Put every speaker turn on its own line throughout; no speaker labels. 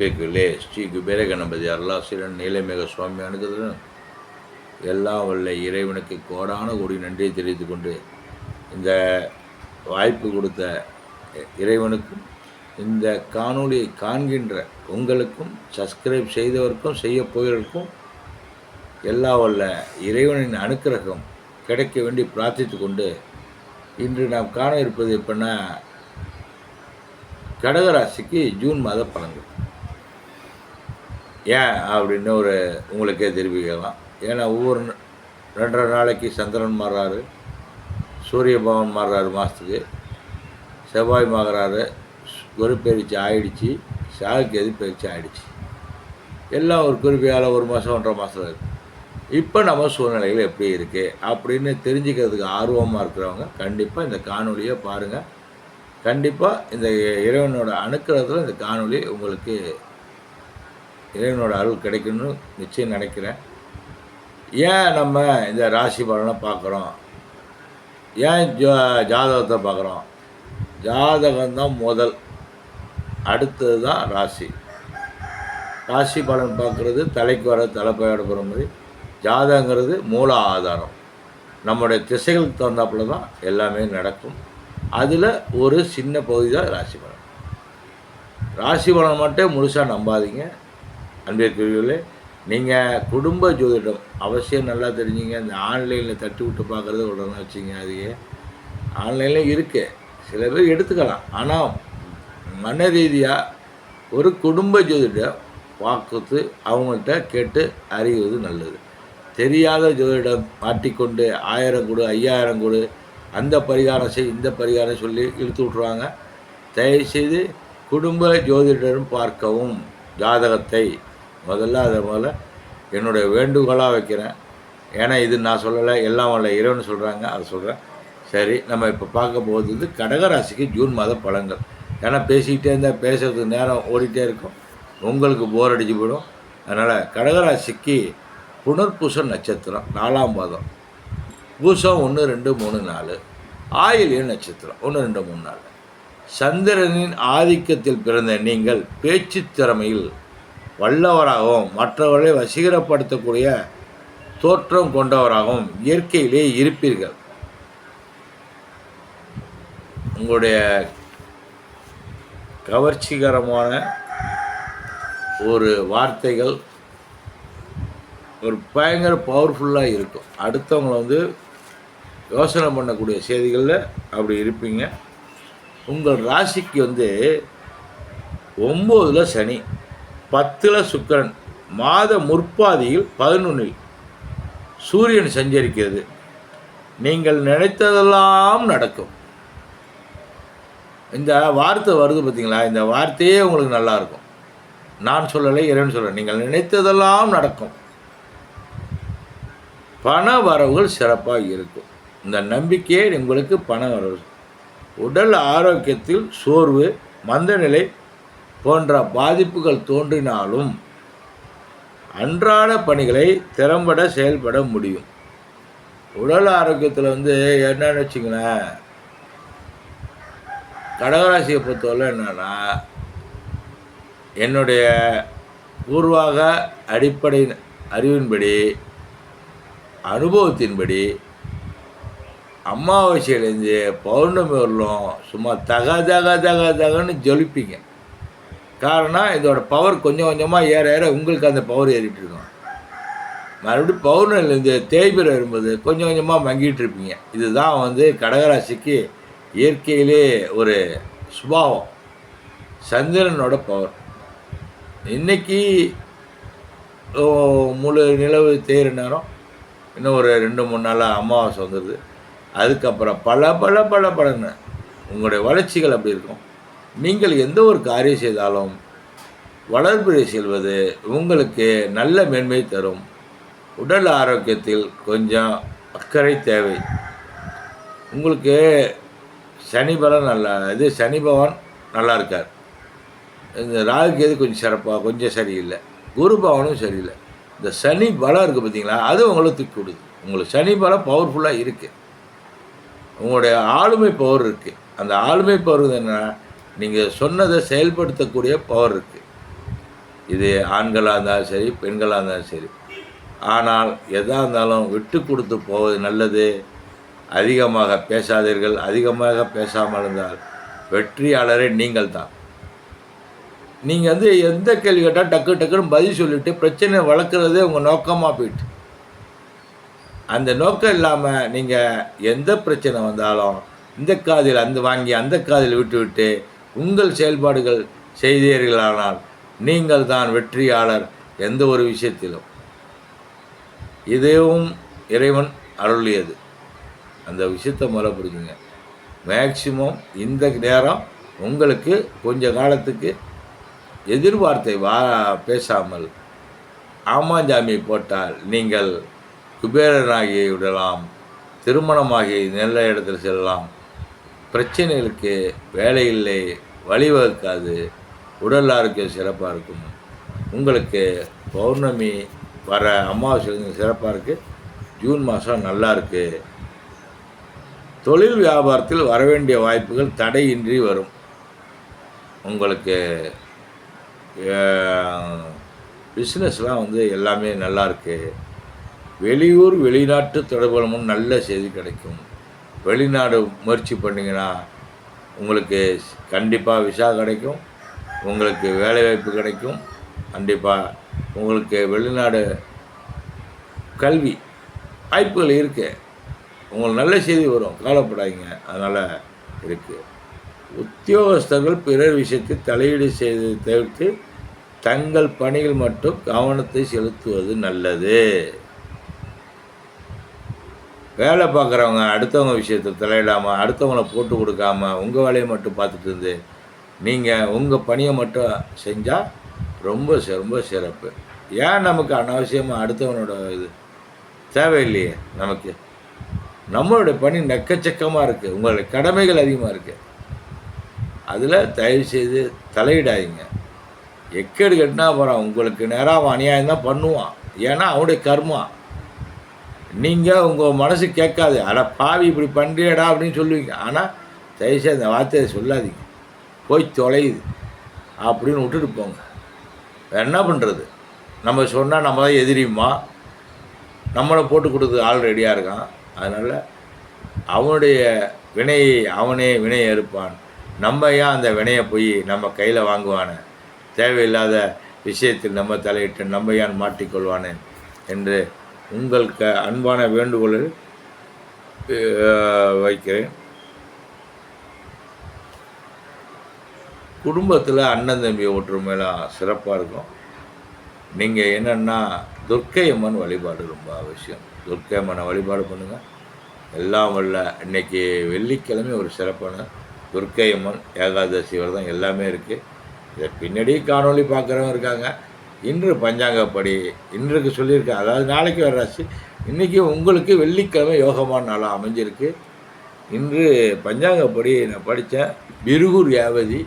அன்பிற்குள்ளே ஸ்ரீ குபேர கணபதி அருளாசிரியன் நீலமேக சுவாமி அணுகுதலும் எல்லாம் வல்ல இறைவனுக்கு கோடான கோடி நன்றியை தெரிவித்து கொண்டு இந்த வாய்ப்பு கொடுத்த இறைவனுக்கும் இந்த காணொளியை காண்கின்ற உங்களுக்கும் சப்ஸ்கிரைப் செய்தவருக்கும் செய்ய போகிறவருக்கும் எல்லா வல்ல இறைவனின் அனுக்கிரகம் கிடைக்க வேண்டி பிரார்த்தித்து கொண்டு இன்று நாம் காண இருப்பது எப்படின்னா கடகராசிக்கு ஜூன் மாத பலன்கள். ஏன் அப்படின்னு ஒரு உங்களுக்கே தெரிவிக்கலாம். ஏன்னா ஒவ்வொரு ரெண்டரை நாளைக்கு சந்திரன் மாறுறாரு சூரிய பவன் மாறுறாரு மாதத்துக்கு செவ்வாய் மாறுறாரு குரு பயிற்சி ஆயிடுச்சு சாகுக்கு எது பயிற்சி ஆயிடுச்சு. எல்லாம் ஒரு குறிப்பியால் ஒரு மாதம் ஒன்றரை மாதம் இருக்கு. இப்போ நம்ம சூழ்நிலைகள் எப்படி இருக்குது அப்படின்னு தெரிஞ்சுக்கிறதுக்கு ஆர்வமாக இருக்கிறவங்க கண்டிப்பாக இந்த காணொலியை பாருங்கள் கண்டிப்பாக இந்த இறைவனோட அணுக்கிறதுல இந்த காணொலி உங்களுக்கு இறைவனோட அருள் கிடைக்கும்னு நிச்சயம் நினைக்கிறேன். ஏன் நம்ம இந்த ராசி பலனை பார்க்குறோம்? ஏன் ஜா ஜாதகத்தை பார்க்குறோம்? ஜாதகம் தான் முதல். அடுத்தது தான் ராசி. ராசி பலன் பார்க்குறது தலைக்கு வர தலைப்பையோட போகிற மாதிரி. ஜாதகங்கிறது மூல ஆதாரம். நம்முடைய திசைகளுக்கு தகுந்தாப்புல தான் எல்லாமே நடக்கும். அதில் ஒரு சின்ன பகுதி தான் ராசி பலன். ராசி பலன் மட்டும் முழுசாக நம்பாதீங்க. அன்பிற்குரியவர்களே நீங்கள் குடும்ப ஜோதிடம் அவசியம் நல்லா தெரிஞ்சுங்க. இந்த ஆன்லைனில் தட்டி விட்டு பார்க்குறது உடனே வச்சுங்க அதையே ஆன்லைனில் இருக்கு. சில பேர் எடுத்துக்கலாம். ஆனால் மன ரீதியாக ஒரு குடும்ப ஜோதிடம் பார்க்குறது அவங்கள்ட்ட கேட்டு அறிவது நல்லது. தெரியாத ஜோதிடம் மாட்டிக்கொண்டு ஆயிரம் கொடு ஐயாயிரம் கொடு அந்த பரிகாரம் செய் இந்த பரிகாரம் சொல்லி இழுத்து விட்ருவாங்க தயவுசெய்து குடும்ப ஜோதிடரும் பார்க்கவும். ஜாதகத்தை முதல்ல அதை முதல்ல என்னுடைய வேண்டுகோளாக வைக்கிறேன். ஏன்னா இது நான் சொல்லலை எல்லாம் வரல இறைவன் சொல்கிறாங்க அதை சொல்கிறேன் சரி நம்ம இப்போ பார்க்க போகிறது கடகராசிக்கு ஜூன் மாத பழங்கள் ஏன்னா பேசிக்கிட்டே இருந்தால் பேசுறதுக்கு நேரம் ஓடிட்டே இருக்கும். உங்களுக்கு போர் அடிச்சு போயிடும். அதனால் கடகராசிக்கு புனர்பூச நட்சத்திரம் நாலாம் பாதம் பூசம் ஒன்று ரெண்டு மூணு நாலு. ஆயிலிய நட்சத்திரம் ஒன்று ரெண்டு மூணு நாலு. சந்திரனின் ஆதிக்கத்தில் பிறந்த நீங்கள் பேச்சு திறமையில் வல்லவராகவும் மற்றவர்களை வசீகரப்படுத்தக்கூடிய தோற்றம் கொண்டவராகவும் இயற்கையிலே இருப்பீர்கள். உங்களுடைய கவர்ச்சிகரமான ஒரு வார்த்தைகள் ஒரு பயங்கர பவர்ஃபுல்லாக இருக்கும். அடுத்தவங்களை வந்து யோசனை பண்ணக்கூடிய செய்திகளில் அப்படி இருப்பீங்க. உங்கள் ராசிக்கு வந்து ஒம்போதில் சனி. பத்தில் சுக்கிரன் மாத முற்பாதியில் பதினொன்றில் சூரியன் சஞ்சரிக்கிறது. நீங்கள் நினைத்ததெல்லாம் நடக்கும். இந்த வார்த்தை வருது பார்த்தீங்களா இந்த வார்த்தையே உங்களுக்கு நல்லாயிருக்கும் நான் சொல்லலை இறைவன் சொல்கிறேன் நீங்கள் நினைத்ததெல்லாம் நடக்கும். பண வரவுகள் சிறப்பாக இருக்கும். இந்த நம்பிக்கையே உங்களுக்கு பண வரவு. உடல் ஆரோக்கியத்தில் சோர்வு மந்தநிலை போன்ற பாதிப்புகள் தோன்றினாலும் அன்றாட பணிகளை திறம்பட செயல்பட முடியும். உடல் ஆரோக்கியத்தில் வந்து என்னன்னு வச்சுங்களேன் கடகராசியை பொறுத்தவரை என்னன்னா என்னுடைய பூர்வாக அடிப்படை அறிவின்படி அனுபவத்தின்படி அமாவாசையிலேருந்து பௌர்ணமி வரலும் சும்மா தக தக தக தகன்னு ஜொலிப்பீங்க. காரணம் இதோட பவர் கொஞ்சம் கொஞ்சமாக ஏற ஏற உங்களுக்கு அந்த பவர் ஏறிட்டு இருக்கும். மறுபடியும் பௌர்ணமிலேருந்து தேய்பிரை வரும்போது கொஞ்சம் கொஞ்சமாக மங்கிட்டு இருப்பீங்க. இதுதான் வந்து கடகராசிக்கு இயற்கையிலே ஒரு சுபாவம். சந்திரனோட பவர் இன்னைக்கு முழு நிலவு தேர் நேரம். இன்னும் ஒரு ரெண்டு மூணு நாளாக அமாவாசை வந்துடுது அதுக்கப்புறம் பல பல பல பலன்னு உங்களுடைய வளர்ச்சிகள் அப்படி இருக்கும். நீங்கள் எந்த ஒரு காரியம் செய்தாலும் வளர்பிறை செல்வது உங்களுக்கு நல்ல மேன்மை தரும். உடல் ஆரோக்கியத்தில் கொஞ்சம் அக்கறை தேவை. உங்களுக்கு சனி பலன் நல்லா இது சனி பகவான் நல்லா இருக்கார். இந்த ராகுக்கு எது கொஞ்சம் சிறப்பாக கொஞ்சம் சரியில்லை. குரு பவனும் சரியில்லை. இந்த சனி பலம் இருக்குது பார்த்தீங்களா அது உங்களை தூக்கி விடுது. உங்களுக்கு சனி பலம் பவர்ஃபுல்லாக இருக்குது உங்களுடைய ஆளுமை பவர் இருக்குது அந்த ஆளுமை பவர் என்ன நீங்கள் சொன்னதை செயல்படுத்தக்கூடிய பவர் இருக்குது இது ஆண்களாக இருந்தாலும் சரி பெண்களாக இருந்தாலும் சரி. ஆனால் எதாக இருந்தாலும் விட்டு கொடுத்து போவது நல்லது. அதிகமாக பேசாதீர்கள். அதிகமாக பேசாமல் இருந்தால் வெற்றியாளரே நீங்கள் தான். நீங்கள் வந்து எந்த கேள்வி கேட்டால் டக்கு டக்குன்னு பதில் சொல்லிவிட்டு பிரச்சனையை வளர்க்குறதே உங்கள் நோக்கமாக போயிட்டு. அந்த நோக்கம் இல்லாமல் நீங்கள் எந்த பிரச்சனை வந்தாலும் இந்த காதில் அந்த வாங்கி அந்த காதில் விட்டு விட்டு உங்கள் செயல்பாடுகள் செய்தீர்களானால் நீங்கள் தான் வெற்றியாளர் எந்த ஒரு விஷயத்திலும். இதுவும் இறைவன் அருளியது. அந்த விஷயத்தை முறை புரிஞ்சுங்க. மேக்சிமம் இந்த நேரம் உங்களுக்கு கொஞ்ச காலத்துக்கு எதிர்வார்த்தை வா பேசாமல் ஆமாஞ்சாமி போட்டால் நீங்கள் குபேரனாகி விடலாம் திருமணமாகி நல்ல இடத்தில் செல்லலாம் பிரச்சனைகளுக்கு வேலை இல்லை வழிவகுக்காது உடல் ஆரோக்கியம் சிறப்பாக இருக்கும். உங்களுக்கு பௌர்ணமி வர அமாவாசை சிறப்பாக இருக்குது ஜூன் மாதம் நல்லா இருக்குது தொழில் வியாபாரத்தில் வரவேண்டிய வாய்ப்புகள் தடையின்றி வரும். உங்களுக்கு பிஸ்னஸ்லாம் வந்து எல்லாமே நல்லாயிருக்கு வெளியூர் வெளிநாட்டு தொடர்புகளும் நல்ல செய்தி கிடைக்கும். வெளிநாடு முயற்சி பண்ணிங்கன்னா உங்களுக்கு கண்டிப்பாக விசா கிடைக்கும். உங்களுக்கு வேலைவாய்ப்பு கிடைக்கும். கண்டிப்பாக உங்களுக்கு வெளிநாடு கல்வி வாய்ப்புகள் இருக்குது உங்களுக்கு நல்ல செய்தி வரும். கவலைப்படாதீங்க. அதனால் இருக்குது உத்தியோகஸ்தர்கள் பிறர் விஷயத்தை தலையீடு செய்து தவிர்த்து தங்கள் பணிகள் மட்டும் கவனத்தை செலுத்துவது நல்லது. வேலை பார்க்குறவங்க அடுத்தவங்க விஷயத்தை தலையிடாமல் அடுத்தவங்கள போட்டு கொடுக்காம உங்கள் வேலையை மட்டும் பார்த்துட்டு இருந்து நீங்கள் உங்கள் பணியை மட்டும் செஞ்சால் ரொம்ப ரொம்ப சிறப்பு. ஏன் நமக்கு அனாவசியமாக அடுத்தவனோட இது தேவையில்லையே நமக்கு? நம்மளுடைய பணி நெக்கச்சக்கமாக இருக்குது உங்களுடைய கடமைகள் அதிகமாக இருக்குது அதில் தயவு செய்து தலையிடாதீங்க. எக்கேடு கட்டினா போகிறான் உங்களுக்கு நேராக அவன் அநியாயம் தான் பண்ணுவான். ஏன்னா அவனுடைய கர்மா. நீங்கள் உங்கள் மனசு கேட்காது. அட பாவி இப்படி பண்ணுறியடா அப்படின்னு சொல்லுவீங்க. ஆனால் தயவுசெய்து அந்த வார்த்தையை சொல்லாதீங்க. போய் தொலையுது. அப்படின்னு விட்டுட்டு போங்க. என்ன பண்ணுறது நம்ம சொன்னால் நம்ம தான் எதிரியுமா? நம்மளை போட்டு கொடுத்து ஆள் ரெடியாக இருக்கான். அதனால் அவனுடைய வினையை அவனே வினையை எடுப்பான் நம்ம ஏன் அந்த வினையை போய் நம்ம கையில் வாங்குவானே? தேவையில்லாத விஷயத்தில் நம்ம தலையிட்டு நம்ம ஏன் மாட்டிக்கொள்வானேன் என்று உங்கள் க அன்பான வேண்டுகோளில் வைக்கிறேன். குடும்பத்தில் அண்ணன் தம்பி ஒற்றுமையெல்லாம் சிறப்பாக இருக்கும். நீங்கள் என்னென்னா துர்க்கை அம்மன் வழிபாடு ரொம்ப அவசியம். துர்க்கை அம்மனை வழிபாடு பண்ணுங்கள் எல்லாம் வல்ல இன்னைக்கு வெள்ளிக்கிழமை ஒரு சிறப்பான துர்க்கை அம்மன் ஏகாதசி விரதம் எல்லாமே இருக்குது இதை பின்னாடி காணொளி பார்க்குறவங்க இருக்காங்க. இன்று பஞ்சாங்கப்படி இன்றைக்கு சொல்லியிருக்கேன் அதாவது நாளைக்கு வர ராசி இன்றைக்கி உங்களுக்கு வெள்ளிக்கிழமை யோகமான நாளாக அமைஞ்சிருக்கு. இன்று பஞ்சாங்கப்படி நான் படித்தேன் பிருகூர் யாவதி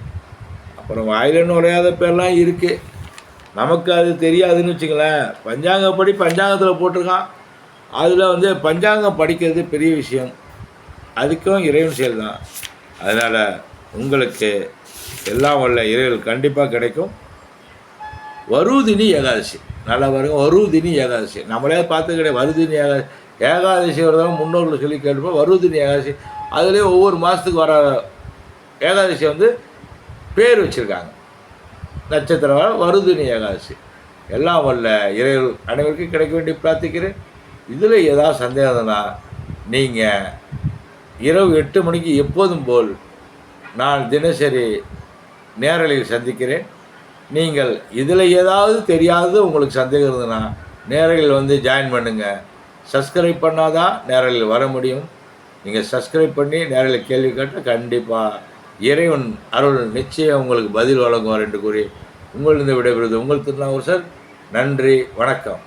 அப்புறம் வாயிலன்னு நுழையாத பேர்லாம் இருக்குது நமக்கு அது தெரியாதுன்னு வச்சுங்களேன் பஞ்சாங்கப்படி பஞ்சாங்கத்தில் போட்டிருக்கான். அதில் வந்து பஞ்சாங்கம் படிக்கிறது பெரிய விஷயம். அதுக்கும் இறைவன் செயல் தான் அதனால் உங்களுக்கு எல்லாம் உள்ள இறைவல் கண்டிப்பாக கிடைக்கும். வருதினி ஏகாதசி. நல்லா பாருங்க வருதினி ஏகாதசி. நம்மளே பார்த்து கிடையாது வருதினி ஏகாதசி. ஏகாதசி வரதான் முன்னோர்கள் சொல்லி கேட்டுப்போம் வருதினி ஏகாதசி. அதுலேயே ஒவ்வொரு மாதத்துக்கு வர ஏகாதசி வந்து பேர் வச்சுருக்காங்க. நட்சத்திரம் வருதினி ஏகாதசி. எல்லாம் வல்ல இறைவர் அனைவருக்கும் கிடைக்க வேண்டி பிரார்த்திக்கிறேன். இதில் ஏதாவது சந்தேகம்னா நீங்கள் இரவு எட்டு மணிக்கு எப்போதும் போல் நான் தினசரி நேரலையில் சந்திக்கிறேன். நீங்கள் இதில் ஏதாவது தெரியாதது உங்களுக்கு சந்தேகம் இருந்ததுன்னா நேரில் வந்து ஜாயின் பண்ணுங்கள் சப்ஸ்கிரைப் பண்ணாதான் நேரில் வர முடியும். நீங்கள் சப்ஸ்கிரைப் பண்ணி நேரில் கேள்வி கேட்டால் கண்டிப்பாக இறைவன் அருள் நிச்சயம் உங்களுக்கு பதில் வழங்குவார் என்று கூறி உங்களிருந்து விடைபெறுவது உங்கள் திருநாவூர் சார் நன்றி வணக்கம்.